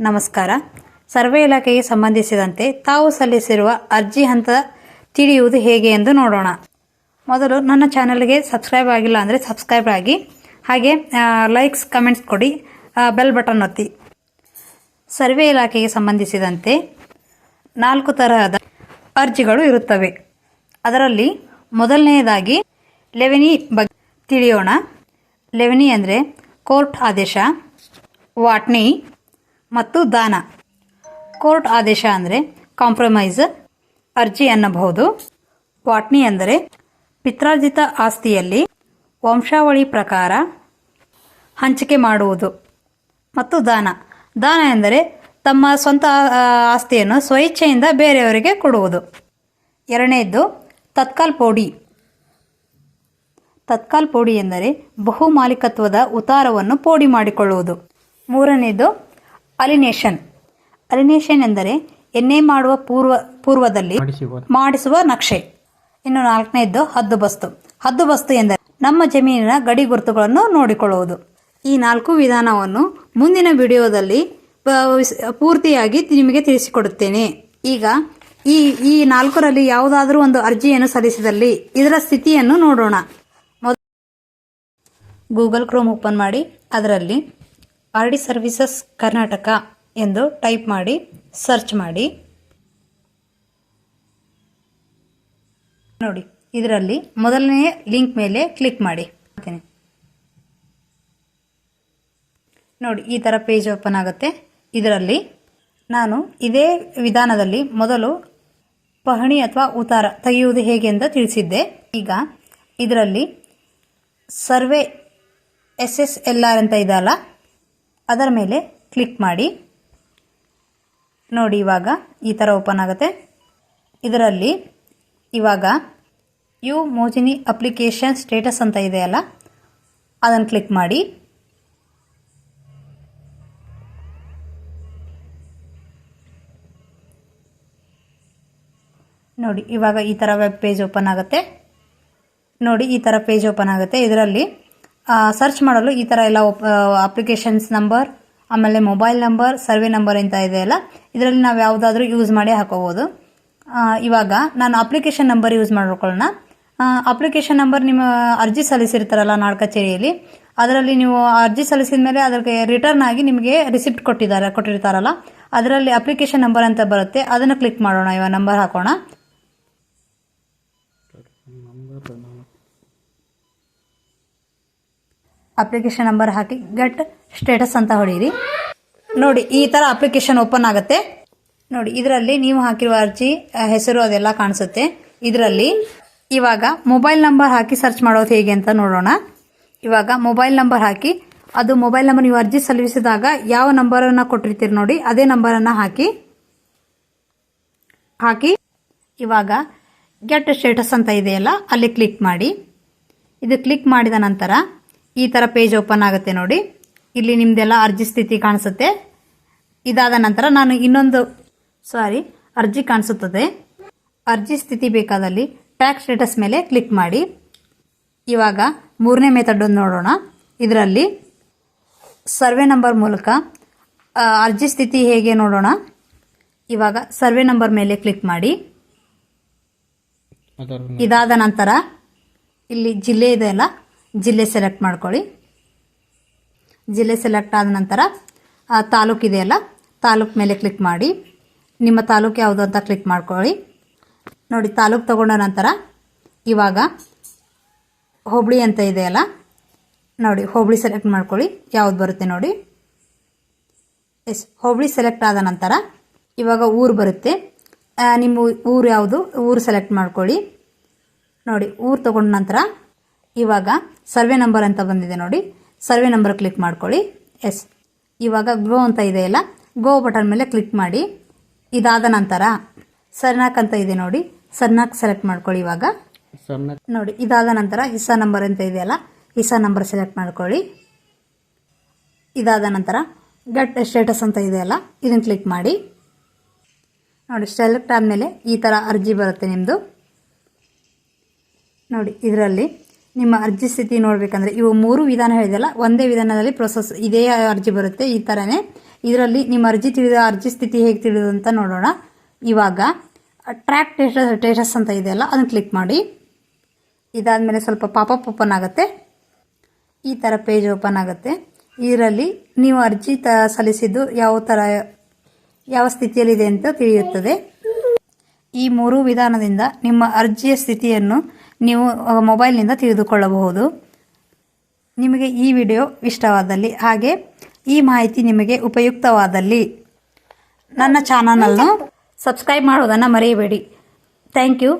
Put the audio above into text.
ನಮಸ್ಕಾರ. ಸರ್ವೆ ಇಲಾಖೆಗೆ ಸಂಬಂಧಿಸಿದಂತೆ ತಾವು ಸಲ್ಲಿಸಿರುವ ಅರ್ಜಿ ಹಂತ ತಿಳಿಯುವುದು ಹೇಗೆ ಎಂದು ನೋಡೋಣ. ಮೊದಲು ನನ್ನ ಚಾನಲ್ಗೆ ಸಬ್ಸ್ಕ್ರೈಬ್ ಆಗಿಲ್ಲ ಅಂದರೆ ಸಬ್ಸ್ಕ್ರೈಬ್ ಆಗಿ, ಹಾಗೆ ಲೈಕ್ಸ್, ಕಮೆಂಟ್ಸ್ ಕೊಡಿ ಬೆಲ್ ಬಟನ್ ಒತ್ತಿ. ಸರ್ವೆ ಇಲಾಖೆಗೆ ಸಂಬಂಧಿಸಿದಂತೆ ನಾಲ್ಕು ತರಹದ ಅರ್ಜಿಗಳು ಇರುತ್ತವೆ. ಅದರಲ್ಲಿ ಮೊದಲನೆಯದಾಗಿ ಲೆವೆನಿ ಬಗ್ಗೆ ತಿಳಿಯೋಣ. ಲೆವೆನಿ ಅಂದರೆ ಕೋರ್ಟ್ ಆದೇಶ, ವಾಟ್ನಿ ಮತ್ತು ದಾನ. ಕೋರ್ಟ್ ಆದೇಶ ಅಂದರೆ ಕಾಂಪ್ರಮೈಸ್ ಅರ್ಜಿ ಅನ್ನಬಹುದು. ವಾಟ್ನಿ ಅಂದರೆ ಪಿತ್ರಾರ್ಜಿತ ಆಸ್ತಿಯಲ್ಲಿ ವಂಶಾವಳಿ ಪ್ರಕಾರ ಹಂಚಿಕೆ ಮಾಡುವುದು ಮತ್ತು ದಾನ. ದಾನ ಎಂದರೆ ತಮ್ಮ ಸ್ವಂತ ಆಸ್ತಿಯನ್ನು ಸ್ವಇಚ್ಛೆಯಿಂದ ಬೇರೆಯವರಿಗೆ ಕೊಡುವುದು. ಎರಡನೇದ್ದು, ತತ್ಕಾಲ್ ಪೋಡಿ. ತತ್ಕಾಲ್ ಪೋಡಿ ಎಂದರೆ ಬಹುಮಾಲಿಕತ್ವದ ಉತ್ತಾರವನ್ನು ಪೋಡಿ ಮಾಡಿಕೊಳ್ಳುವುದು. ಮೂರನೇದು ಅಲಿನೇಷನ್. ಅಲಿನೇಷನ್ ಎಂದರೆ ಎಣ್ಣೆ ಮಾಡುವ ಪೂರ್ವ ಪೂರ್ವದಲ್ಲಿ ಮಾಡಿಸುವ ನಕ್ಷೆ. ಇನ್ನು ನಾಲ್ಕನೇದ್ದು ಹದ್ದುಬಸ್ತು ಹದ್ದುಬಸ್ತು ಎಂದರೆ ನಮ್ಮ ಜಮೀನಿನ ಗಡಿ ಗುರುತುಗಳನ್ನು ನೋಡಿಕೊಳ್ಳುವುದು. ಈ ನಾಲ್ಕು ವಿಧಾನವನ್ನು ಮುಂದಿನ ವಿಡಿಯೋದಲ್ಲಿ ಪೂರ್ತಿಯಾಗಿ ನಿಮಗೆ ತಿಳಿಸಿಕೊಡುತ್ತೇನೆ. ಈಗ ಈ ಈ ನಾಲ್ಕರಲ್ಲಿ ಯಾವುದಾದರೂ ಒಂದು ಅರ್ಜಿಯನ್ನು ಸಲ್ಲಿಸಿದಲ್ಲಿ ಇದರ ಸ್ಥಿತಿಯನ್ನು ನೋಡೋಣ. ಗೂಗಲ್ ಕ್ರೋಮ್ ಓಪನ್ ಮಾಡಿ ಅದರಲ್ಲಿ ಆರ್ ಡಿ ಸರ್ವಿಸಸ್ ಕರ್ನಾಟಕ ಎಂದು ಟೈಪ್ ಮಾಡಿ, ಸರ್ಚ್ ಮಾಡಿ. ನೋಡಿ, ಇದರಲ್ಲಿ ಮೊದಲನೆಯ ಲಿಂಕ್ ಮೇಲೆ ಕ್ಲಿಕ್ ಮಾಡಿ. ನೋಡಿ, ಈ ಥರ ಪೇಜ್ ಓಪನ್ ಆಗುತ್ತೆ. ಇದರಲ್ಲಿ ನಾನು ಇದೇ ವಿಧಾನದಲ್ಲಿ ಮೊದಲು ಪಹಣಿ ಅಥವಾ ಉತಾರ ತೆಗೆಯುವುದು ಹೇಗೆ ಅಂತ ತಿಳಿಸಿದ್ದೆ. ಈಗ ಇದರಲ್ಲಿ survey S S L R ಅಂತ ಇದೆಯಲ್ಲ ಅದರ ಮೇಲೆ ಕ್ಲಿಕ್ ಮಾಡಿ. ನೋಡಿ ಇವಾಗ ಈ ಥರ ಓಪನ್ ಆಗುತ್ತೆ. ಇದರಲ್ಲಿ ಇವಾಗ ಯು ಮೋಜಿನಿ ಅಪ್ಲಿಕೇಶನ್ ಸ್ಟೇಟಸ್ ಅಂತ ಇದೆಯಲ್ಲ ಅದನ್ನು ಕ್ಲಿಕ್ ಮಾಡಿ. ನೋಡಿ ಇವಾಗ ಈ ಥರ ವೆಬ್ ಪೇಜ್ ಓಪನ್ ಆಗುತ್ತೆ. ನೋಡಿ ಈ ಥರ ಪೇಜ್ ಓಪನ್ ಆಗುತ್ತೆ. ಇದರಲ್ಲಿ ಸರ್ಚ್ ಮಾಡಲು ಈ ಥರ ಎಲ್ಲ ಅಪ್ಲಿಕೇಶನ್ಸ್ ನಂಬರ್ ಆಮೇಲೆ ಮೊಬೈಲ್ ನಂಬರ್ ಸರ್ವೆ ನಂಬರ್ ಅಂತ ಇದೆಯಲ್ಲ ಇದರಲ್ಲಿ ನಾವು ಯಾವುದಾದ್ರೂ ಯೂಸ್ ಮಾಡಿ ಹಾಕೋಬೋದು. ಇವಾಗ ನಾನು ಅಪ್ಲಿಕೇಶನ್ ನಂಬರ್ ಯೂಸ್ ಮಾಡ್ಕೊಳ್ಳೋಣ ಅಪ್ಲಿಕೇಶನ್ ನಂಬರ್ ನಿಮ್ಮ ಅರ್ಜಿ ಸಲ್ಲಿಸಿರ್ತಾರಲ್ಲ ನಾಡ್ ಕಚೇರಿಯಲ್ಲಿ? ಅದರಲ್ಲಿ ನೀವು ಅರ್ಜಿ ಸಲ್ಲಿಸಿದ ಮೇಲೆ ಅದಕ್ಕೆ ರಿಟರ್ನ್ ಆಗಿ ನಿಮಗೆ ರಿಸಿಪ್ಟ್ ಕೊಟ್ಟಿದ್ದಾರೆ, ಕೊಟ್ಟಿರ್ತಾರಲ್ಲ? ಅದರಲ್ಲಿ ಅಪ್ಲಿಕೇಶನ್ ನಂಬರ್ ಅಂತ ಬರುತ್ತೆ. ಅದನ್ನು ಕ್ಲಿಕ್ ಮಾಡೋಣ, ಇವಾಗ ನಂಬರ್ ಹಾಕೋಣ. ಅಪ್ಲಿಕೇಶನ್ ನಂಬರ್ ಹಾಕಿ ಗೆಟ್ ಸ್ಟೇಟಸ್ ಅಂತ ಹೊಡೀರಿ. ನೋಡಿ, ಈ ಥರ ಅಪ್ಲಿಕೇಶನ್ ಓಪನ್ ಆಗುತ್ತೆ. ನೋಡಿ, ಇದರಲ್ಲಿ ನೀವು ಹಾಕಿರುವ ಅರ್ಜಿ ಹೆಸರು ಅದೆಲ್ಲ ಕಾಣಿಸುತ್ತೆ. ಇದರಲ್ಲಿ ಇವಾಗ ಮೊಬೈಲ್ ನಂಬರ್ ಹಾಕಿ ಸರ್ಚ್ ಮಾಡೋದು ಹೇಗೆ ಅಂತ ನೋಡೋಣ. ಇವಾಗ ಮೊಬೈಲ್ ನಂಬರ್ ಹಾಕಿ, ಅದು ಮೊಬೈಲ್ ನಂಬರ್ ನೀವು ಅರ್ಜಿ ಸಲ್ಲಿಸಿದಾಗ ಯಾವ ನಂಬರನ್ನು ಕೊಟ್ಟಿರ್ತೀರಿ ನೋಡಿ, ಅದೇ ನಂಬರನ್ನು ಹಾಕಿ. ಹಾಕಿ, ಇವಾಗ ಗೆಟ್ ಸ್ಟೇಟಸ್ ಅಂತ ಇದೆಯಲ್ಲ, ಅಲ್ಲಿ ಕ್ಲಿಕ್ ಮಾಡಿ. ಇದು ಕ್ಲಿಕ್ ಮಾಡಿದ ನಂತರ ಈ ಥರ ಪೇಜ್ ಓಪನ್ ಆಗುತ್ತೆ ನೋಡಿ. ಇಲ್ಲಿ ನಿಮ್ಮದೆಲ್ಲ ಅರ್ಜಿ ಸ್ಥಿತಿ ಕಾಣಿಸುತ್ತೆ. ಇದಾದ ನಂತರ ನಾನು ಇನ್ನೊಂದು ಸಾರಿ ಅರ್ಜಿ ಕಾಣಿಸುತ್ತದೆ. ಅರ್ಜಿ ಸ್ಥಿತಿ ಬೇಕಾದಲ್ಲಿ ಟ್ಯಾಕ್ಸ್ ಸ್ಟೇಟಸ್ ಮೇಲೆ ಕ್ಲಿಕ್ ಮಾಡಿ. ಇವಾಗ ಮೂರನೇ ಮೆಥಡ್ ನೋಡೋಣ. ಇದರಲ್ಲಿ ಸರ್ವೆ ನಂಬರ್ ಮೂಲಕ ಅರ್ಜಿ ಸ್ಥಿತಿ ಹೇಗೆ ನೋಡೋಣ. ಇವಾಗ ಸರ್ವೆ ನಂಬರ್ ಮೇಲೆ ಕ್ಲಿಕ್ ಮಾಡಿ. ಇದಾದ ನಂತರ ಇಲ್ಲಿ ಜಿಲ್ಲೆ ಇದೆಯಲ್ಲ ಜಿಲ್ಲೆ ಸೆಲೆಕ್ಟ್ ಮಾಡ್ಕೊಳ್ಳಿ. ಜಿಲ್ಲೆ ಸೆಲೆಕ್ಟ್ ಆದ ನಂತರ ತಾಲೂಕು ಇದೆಯಲ್ಲ, ತಾಲೂಕು ಮೇಲೆ ಕ್ಲಿಕ್ ಮಾಡಿ. ನಿಮ್ಮ ತಾಲೂಕು ಯಾವುದು ಅಂತ ಕ್ಲಿಕ್ ಮಾಡ್ಕೊಳ್ಳಿ. ನೋಡಿ, ತಾಲೂಕು ತಗೊಂಡ ನಂತರ, ಇವಾಗ ಹೋಬಳಿ ಅಂತ ಇದೆಯಲ್ಲ, ನೋಡಿ ಹೋಬಳಿ ಸೆಲೆಕ್ಟ್ ಮಾಡ್ಕೊಳ್ಳಿ. ಯಾವುದು ಬರುತ್ತೆ ನೋಡಿ. ಎಸ್ ಹೋಬಳಿ ಸೆಲೆಕ್ಟ್ ಆದ ನಂತರ, ಇವಾಗ ಊರು ಬರುತ್ತೆ. ನಿಮ್ಮ ಊರು ಯಾವುದು? ಊರು ಸೆಲೆಕ್ಟ್ ಮಾಡ್ಕೊಳ್ಳಿ. ನೋಡಿ, ಊರು ತಗೊಂಡ ನಂತರ ಇವಾಗ ಸರ್ವೆ ನಂಬರ್ ಅಂತ ಬಂದಿದೆ ನೋಡಿ. ಸರ್ವೆ ನಂಬರ್ ಕ್ಲಿಕ್ ಮಾಡ್ಕೊಳ್ಳಿ. ಎಸ್. ಇವಾಗ ಗೋ ಅಂತ ಇದೆಯಲ್ಲ ಗೋ ಬಟನ್ ಮೇಲೆ ಕ್ಲಿಕ್ ಮಾಡಿ. ಇದಾದ ನಂತರ ಸರ್ನಾಕ್ ಅಂತ ಇದೆ ನೋಡಿ. ಸರ್ನಾಕ್ ಸೆಲೆಕ್ಟ್ ಮಾಡ್ಕೊಳ್ಳಿ ಇವಾಗ. ನೋಡಿ ಇದಾದ ನಂತರ ಹಿಸಾ ನಂಬರ್ ಅಂತ ಇದೆಯಲ್ಲ ಹಿಸಾ ನಂಬರ್ ಸೆಲೆಕ್ಟ್ ಮಾಡ್ಕೊಳ್ಳಿ. ಇದಾದ ನಂತರ ಗಟ್ ಸ್ಟೇಟಸ್ ಅಂತ ಇದೆಯಲ್ಲ ಇದನ್ನು ಕ್ಲಿಕ್ ಮಾಡಿ. ನೋಡಿ ಸೆಲೆಕ್ಟ್ ಆದಮೇಲೆ ಈ ಥರ ಅರ್ಜಿ ಬರುತ್ತೆ ನಿಮ್ಮದು ನೋಡಿ ಇದರಲ್ಲಿ ನಿಮ್ಮ ಅರ್ಜಿ ಸ್ಥಿತಿ ನೋಡಬೇಕಂದ್ರೆ ಇವು ಮೂರು ವಿಧಾನ ಹೇಳಿದೆಲ್ಲ, ಒಂದೇ ವಿಧಾನದಲ್ಲಿ ಪ್ರೊಸೆಸ್ ಇದೇ ಅರ್ಜಿ ಬರುತ್ತೆ ಈ ಥರನೇ ಇದರಲ್ಲಿ ನಿಮ್ಮ ಅರ್ಜಿ ತಿಳಿದ ಅರ್ಜಿ ಸ್ಥಿತಿ ಹೇಗೆ ತಿಳಿದು ಅಂತ ನೋಡೋಣ. ಇವಾಗ ಟ್ರ್ಯಾಕ್ ಟೇಟಸ್ ಟೇಟಸ್ ಅಂತ ಇದೆಯಲ್ಲ ಅದನ್ನು ಕ್ಲಿಕ್ ಮಾಡಿ. ಇದಾದಮೇಲೆ ಸ್ವಲ್ಪ ಪಾಪಪ್ ಓಪನ್ ಆಗುತ್ತೆ. ಈ ಥರ ಪೇಜ್ ಓಪನ್ ಆಗುತ್ತೆ. ಇದರಲ್ಲಿ ನೀವು ಅರ್ಜಿ ತ, ಸಲ್ಲಿಸಿದ್ದು ಯಾವ ಥರ ಯಾವ ಸ್ಥಿತಿಯಲ್ಲಿದೆ ಅಂತ ತಿಳಿಯುತ್ತದೆ. ಈ ಮೂರು ವಿಧಾನದಿಂದ ನಿಮ್ಮ ಅರ್ಜಿಯ ಸ್ಥಿತಿಯನ್ನು ನೀವು ಮೊಬೈಲ್ನಿಂದ ತಿಳಿದುಕೊಳ್ಳಬಹುದು. ನಿಮಗೆ ಈ ವಿಡಿಯೋ ಇಷ್ಟವಾದಲ್ಲಿ ಹಾಗೆ ಈ ಮಾಹಿತಿ ನಿಮಗೆ ಉಪಯುಕ್ತವಾದಲ್ಲಿ. ನನ್ನ ಚಾನಲನ್ನು ಸಬ್ಸ್ಕ್ರೈಬ್ ಮಾಡೋದನ್ನು ಮರೆಯಬೇಡಿ. Thank you.